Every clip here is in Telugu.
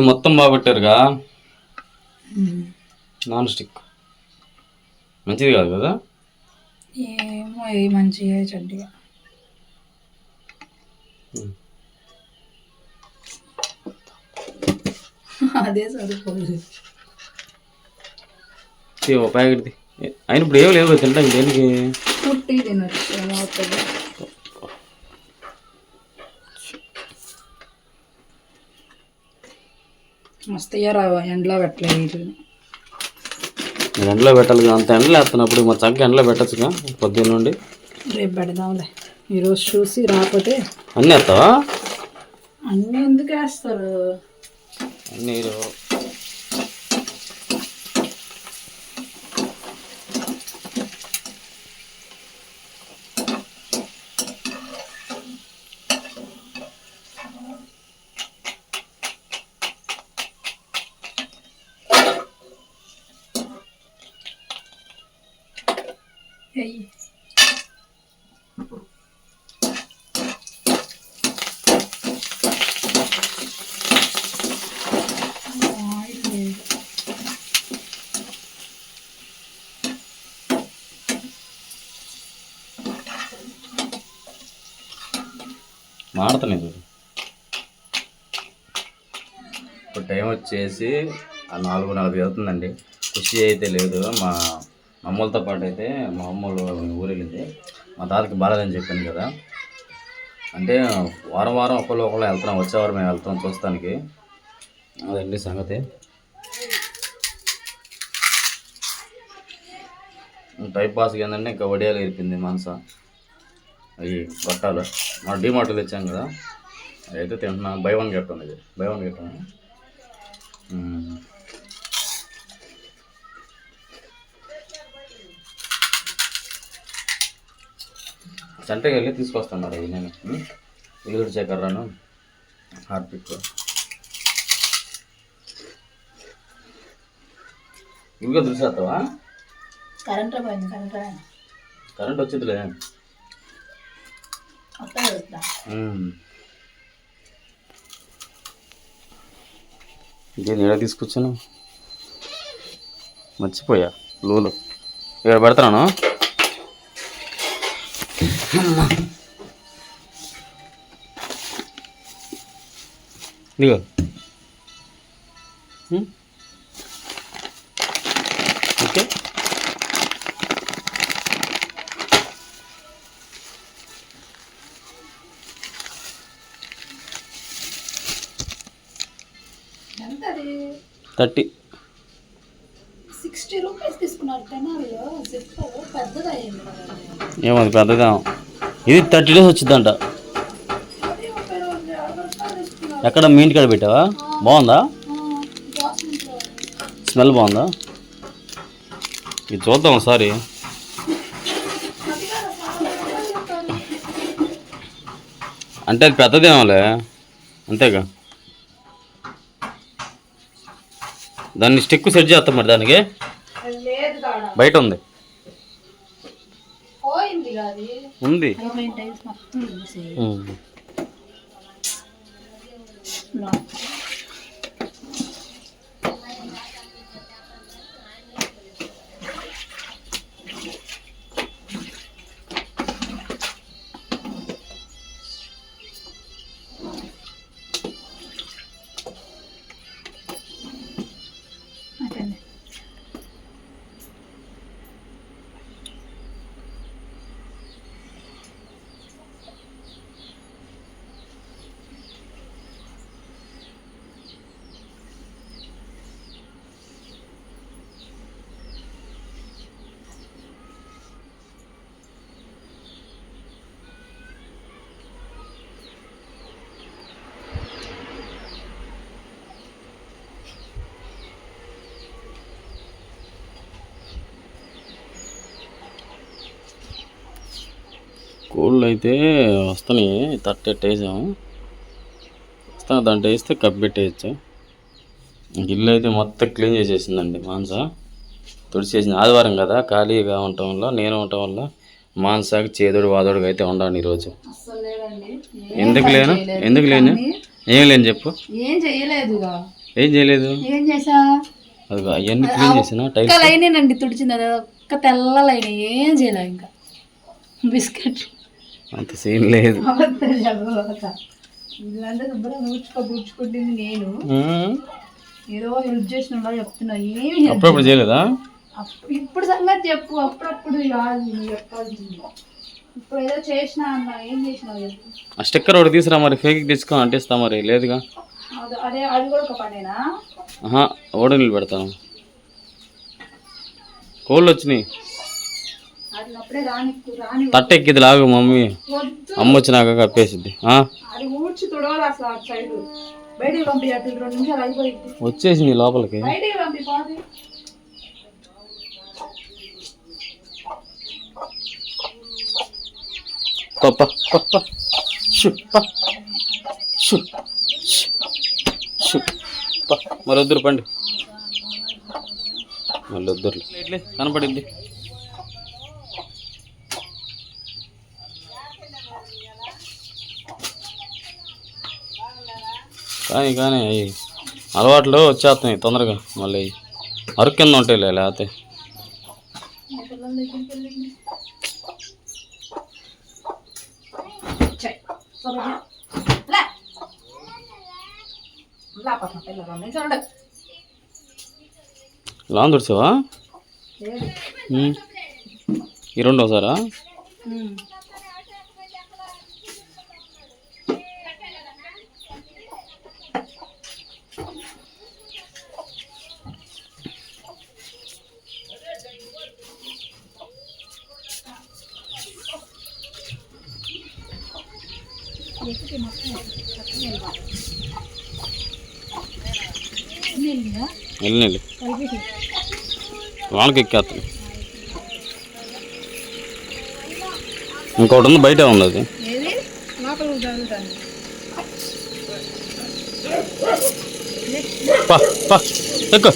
ఇది మొత్తం బాగొట్టారుగా నాన్ స్టిక్. మంచిది కాదు కదా? ఏమో ఏ మంచిగా చెడ్డగా. అదే సరిపోదు. ఇది ఒక ప్యాకెట్ది అయిన ఇప్పుడు ఏం లేవు తింటాం దేనికి? పుట్టి తినచ్చు మస్తు రావు ఎండలో పెట్టలేదు ఎండలో పెట్టాలి కదా, అంత ఎండలో వేస్తున్నప్పుడు మా చక్క ఎండలో పెట్టచ్చుగా పొద్దున్న నుండి? రేపు పెడదాంలే. ఈరోజు చూసి రాకపోతే అన్నీ వేస్తావా? అన్నీ ఎందుకు వేస్తారు? అన్నీ ఎయ్యి మాడతలేదు. ఇప్పుడు టైం వచ్చేసి నాలుగు నలభై అవుతుందండి. కృషి అయితే లేదు మా అమ్మలతో పాటు అయితే మా అమ్మలు ఊరెళ్ళింది. మా తాతకి బాగాలేదని చెప్పాను కదా. అంటే వారం వారం ఒకళ్ళు ఒకళ్ళు వెళ్తున్నాం వచ్చేవారు మేము వెళ్తాం చూస్తానికి. అదండి సంగతి. టైప్ పాస్కి ఏంటంటే ఇంకా వడియాలు ఇరిపింది మనస అవి గొట్టాలు మా డిమార్ట్లో ఇచ్చాం కదా. అయితే తింటున్నా. బై వన్ గెట్ ఉంది బై వన్ గెట్ సెంటర్కి వెళ్ళి తీసుకొస్తాను మరి నేను ఇల్లు చక్కెరను హార్పిక్ ఇవిగా చూసేస్తావా కరెంట్ పోయింది కరెంట్ కరెంట్ వచ్చిందిలే. ఇదే నీడ తీసుకొచ్చాను. మర్చిపోయా లూలు. ఇక్కడ పెడతాను? ఇదిగో. Um. Okay. Thirty. Sixty rupees తీసుకున్నారు పెద్దది అయ్యింది కదా. ఏమో అది పెద్దదా ఇది థర్టీ డేస్ వచ్చిందంట. ఎక్కడ మీ ఇంటికాడ పెట్టావా? బాగుందా? స్మెల్ బాగుందా? ఇది చూద్దాం ఒకసారి. అంటే అది పెద్దదేమోలే అంతేగా. దాన్ని స్టిక్ సెట్ చేస్తాం మరి దానికి. బయట ఉంది. ఉంది. మొత్తం కోళ్ళు అయితే వస్తున్నాయి తట్టెట్టు వేసాము వస్తా దాంట్లో వేస్తే కప్పి పెట్టేయచ్చు. ఇల్లు అయితే మొత్తం క్లీన్ చేసేసిందండి మాంస తుడిచేసింది ఆదివారం కదా ఖాళీగా ఉండటం వల్ల నేను ఉండటం వల్ల మాంసాకి చేదుడు వాదోడుగా అయితే ఉండాలి ఈరోజు. ఎందుకు లేను? ఎందుకు లేను? ఏం లేని చెప్పు. ఏం చేయలేదు? ఏం చేసా అది అవన్నీ క్లీన్ చేసిన టైల్స్. లైనేనండి తుడిచింది. అది ఒక్క తెల్ల లైన్. ఏం చేయలే ఇంకా. బిస్కెట్ అంత సీన్ లేదు. ఇలాంటి శుభ్రం ఊడ్చుకో ఊడ్చుకుంటుంది నేను. ఉమ్. ఏదో హెల్ప్ చేసిన చెప్తున్నా. ఏమి help అప్పుడప్పుడు చేయలేదా. ఇప్పుడు సంగతి చెప్పు. అప్పుడప్పుడు కాదు నువ్వు చెప్పాల్సింది ఇప్పుడు ఏదో చేసినా అన్న ఏం చేసినావు చెప్పు. ఆ స్టిక్కర్ ఒకటి తీసురా మరి. ఫేక్ తెచ్చుకొని అంటిస్తా మరి. లేదుగా. అది అదే అది కూడా ఒక పనేనా? ఆహా ఓడనీళ్ళు పెడతాను. కోళ్ళు వచ్చినాయి. అది అప్పుడే రాని రాని తట్ట ఎక్కిది లాగు మమ్మీ. అమ్మ వచ్చినాక కప్పేసిద్ది ఆ? అది ఊడ్చి తుడవాలి అసలు అటు సైడ్ బయటికి పంపి అటు రెండు నిమిషాలు అయిపోయింది వచ్చేసింది లోపలికి బయటికి పంపి పోతే పప్ప పప్ప షు ప షు షు, షు ప మరి వద్దురు పండి మళ్ళీ వద్దురు కనపడింది కానీ కానీ అవి అలవాట్లు వచ్చేస్తున్నాయి తొందరగా. మళ్ళీ అరకు కింద ఉంటాయి లేకపోతే మా పిల్లల దగ్గరికి వెళ్ళింది చెయ్. సరే, లే. లే, పాప, పిల్ల రెండు నిమిషాలు ఉండు. లాన్ తుడిచావా లేదు. ఉమ్. ఈ రెండు ఒకసారా ఉమ్. వెళ్ళిందా? వెళ్ళి వెళ్ళి కలిపేసి. వాళ్ళకి ఎక్కేస్తాను ఇంకోటి ఉంది బయట ఉంది అది పా పా ఎక్కు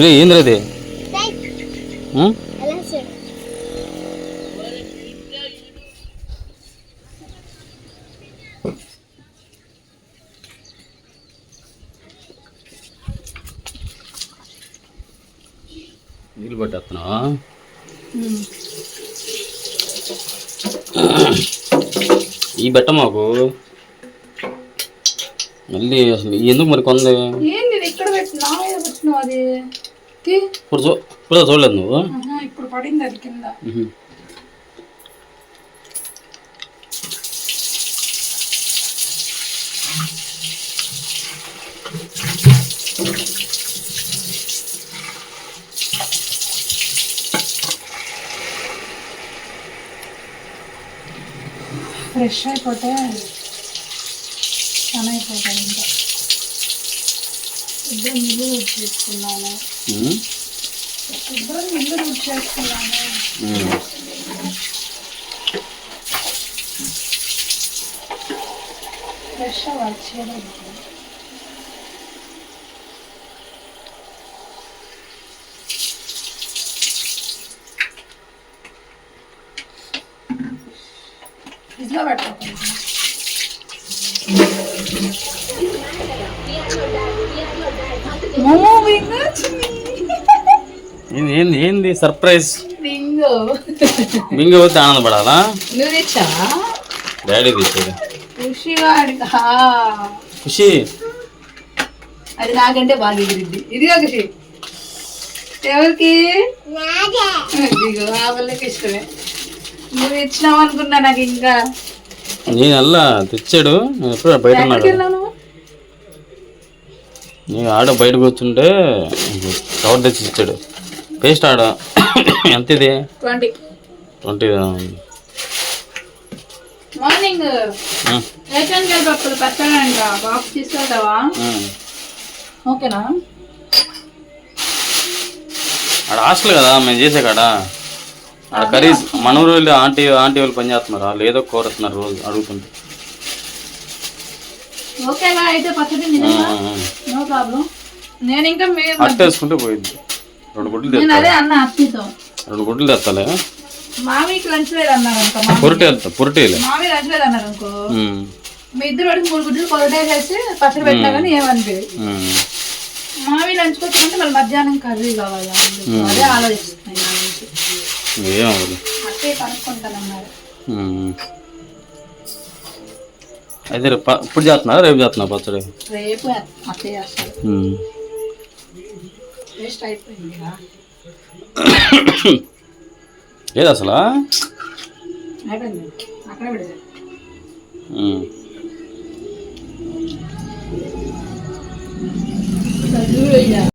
రే ఏంద్రా ఇది? ఉం? నీళ్ళు పట్టేస్తున్నావా? ఈ బెట్ట మాకు. మళ్ళీ అసలు ఎందుకు మరి కొంది? ఏంది ఇది ఇక్కడ పెట్టినా? అది. ఇప్పుడు ఇప్పుడు చూడలేదు నువ్వు? ఇప్పుడు పడింది అది కింద. ఫ్రెష్ అయిపోతే పని అయిపోతుంది ఇంకా. ఇద్దరు ఇల్లు రుచి చేసుకున్నాను. ఫ్రిడ్జ్లో పెట్టాలి మోమో బింగో ఏంది ఏంది ఏంది సర్ప్రైజ్ బింగో బింగ పోతే ఆనందపడాలా? నువ్వు తెచ్చావా డాడీ తెచ్చాడు ఖుషిగా అడిగా ఖుషి. అది నాకంటే బాగా ఎగిరిద్ది. ఇదిగా ఖుషి. ఎవరికి? ఇదిగో ఆ వాళ్ళకి ఇష్టమే. నువ్వు ఇచ్చినావు అనుకున్నా నాకు ఇంకా. నేను అలా తెచ్చాడు. నేను ఎప్పుడు బయట ఉన్నాడు. నేను ఆడ బయట కూర్చుంటే కవర్ తెచ్చి ఇచ్చాడు. పేస్ట్ ఆడ ఎంత ఇది twenty. Twenty morning. Ration card పప్పులు పెట్టాలంట బాక్స్ తీసుకెళ్తావా? ఓకేనా? ఆడ హాస్టల్ కదా మేము చేసే కాడ. ఆడ కర్రీస్ మన ఊరు ఆంటీ ఆంటీ వాళ్ళు పని చేస్తున్నారు? వాళ్ళు ఏదో కోరుతున్నారు రోజు అడుగుతుంటే. ఓకేగా అయితే పచ్చడి నో ప్రాబ్లం. నేను ఇంకా మీ అట్ట వేసుకుంటే పోయింది రెండు గుడ్లు నేను అదే అన్న అత్తితో రెండు గుడ్లు తెస్తాలే మామీకి లంచ్ లేదు అన్నారు అనుకో మామీ పొరటి వెళ్తా పొరటిలే మామీ లంచ్ అన్నారు అనుకో మీ ఇద్దరు మూడు గుడ్లు పచ్చడి పెట్టినా కానీ మళ్ళీ మధ్యాహ్నం కర్రీ కావాలి. అదే ఆలోచిస్తున్నాయి నా నుంచి ఏం అవ్వదు. అట్టే కనుక్కుంటానన్నారు. ఉమ్. అయితే ఇప్పుడు చేస్తున్నారా రేపు చేస్తున్నా పచ్చడి? రేపు అట్టే. వేస్ట్ అయిపోయింది. ఏది అసలు? అయిపోయింది.